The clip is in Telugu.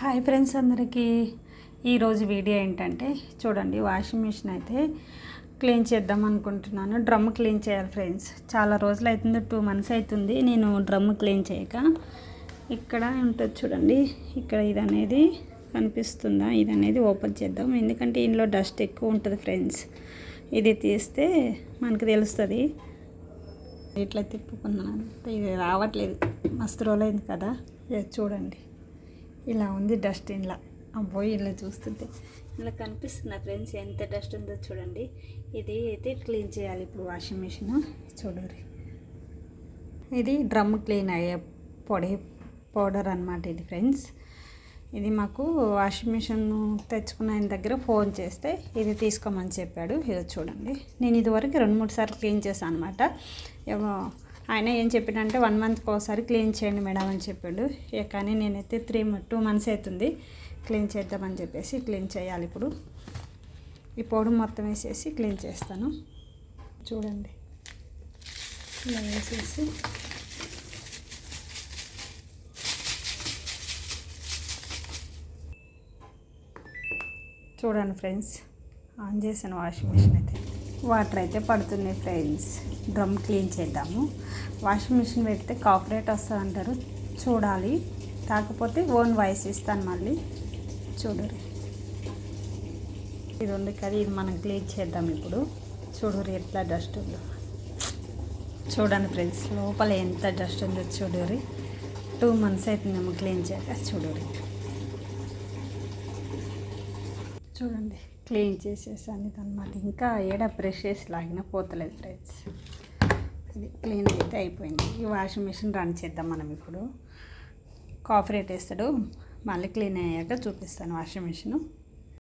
హాయ్ ఫ్రెండ్స్ అందరికీ. ఈరోజు వీడియో ఏంటంటే చూడండి వాషింగ్ మిషన్ అయితే క్లీన్ చేద్దాం అనుకుంటున్నాను. డ్రమ్ క్లీన్ చేయాలి ఫ్రెండ్స్. చాలా రోజులు అవుతుంది టూ మంత్స్ అవుతుంది నేను డ్రమ్ క్లీన్ చేయక. ఇక్కడ ఉంటుంది చూడండి ఇక్కడ ఇది అనేది కనిపిస్తుందా? ఇది అనేది ఓపెన్ చేద్దాం. ఎందుకంటే ఇందులో డస్ట్ ఎక్కువ ఉంటుంది ఫ్రెండ్స్. ఇది తీస్తే మనకు తెలుస్తుంది. ఇట్లా తిప్పుకున్నాను. ఇది రావట్లేదు. మస్తు రోజులైంది కదా. చూడండి. ఇలా ఉంది డస్ట్ ఇలా అబ్బో ఇలా చూస్తుంటే ఇలా కనిపిస్తుంది ఫ్రెండ్స్ ఎంత డస్ట్ ఉందో చూడండి. ఇది అయితే క్లీన్ చేయాలి ఇప్పుడు వాషింగ్ మిషన్ చూడండి ఇది డ్రమ్ క్లీన్ అయ్యే పొడి పౌడర్ అనమాట ఇది ఫ్రెండ్స్. ఇది మాకు వాషింగ్ మిషన్ తెచ్చుకున్న ఆయన దగ్గర ఫోన్ చేస్తే ఇది తీసుకోమని చెప్పాడు. ఇది చూడండి. నేను ఇదివరకు రెండు మూడు సార్లు క్లీన్ చేశాను అనమాట ఆయన ఏం చెప్పాడంటే వన్ మంత్కి ఒకసారి క్లీన్ చేయండి మేడం అని చెప్పాడు. ఇక కానీ నేనైతే త్రీ టూ మంత్స్ అవుతుంది క్లీన్ చేద్దామని చెప్పేసి క్లీన్ చేయాలి ఇప్పుడు. ఈ పౌడర్ మొత్తం వేసేసి క్లీన్ చేస్తాను. చూడండి. ఇలా వేసేసి. చూడండి ఫ్రెండ్స్ ఆన్ చేశాను వాషింగ్ మిషన్ అయితే. వాటర్ అయితే పడుతున్నాయి ఫ్రెండ్స్. డ్రమ్ క్లీన్ చేద్దాము. వాషింగ్ మిషన్ పెడితే కాపరేట్ వస్తుంది అంటారు. చూడాలి. కాకపోతే ఓన్ వాయిస్ ఇస్తాను మళ్ళీ. చూడరు ఇది ఉంది కదా ఇది మనం క్లీన్ చేద్దాం ఇప్పుడు. చూడరు ఎట్లా డస్ట్ ఉందో. చూడండి ఫ్రెండ్స్ లోపల ఎంత డస్ట్ ఉందో చూడరు టూ మంత్స్ అవుతుందేమో క్లీన్ చేయక చూడరు చూడండి. క్లీన్ చేసేసాను ఇది అనమాట ఇంకా ఏడ బ్రష్ చేసి లాగినా పోతలేదు ఫ్రెండ్స్. ఇది క్లీన్ అయితే అయిపోయింది. ఈ వాషింగ్ మిషన్ రన్ చేద్దాం మనం ఇప్పుడు. కాఫీ రేట్ వేస్తాడు. మళ్ళీ క్లీన్ అయ్యాక చూపిస్తాను వాషింగ్ మిషన్.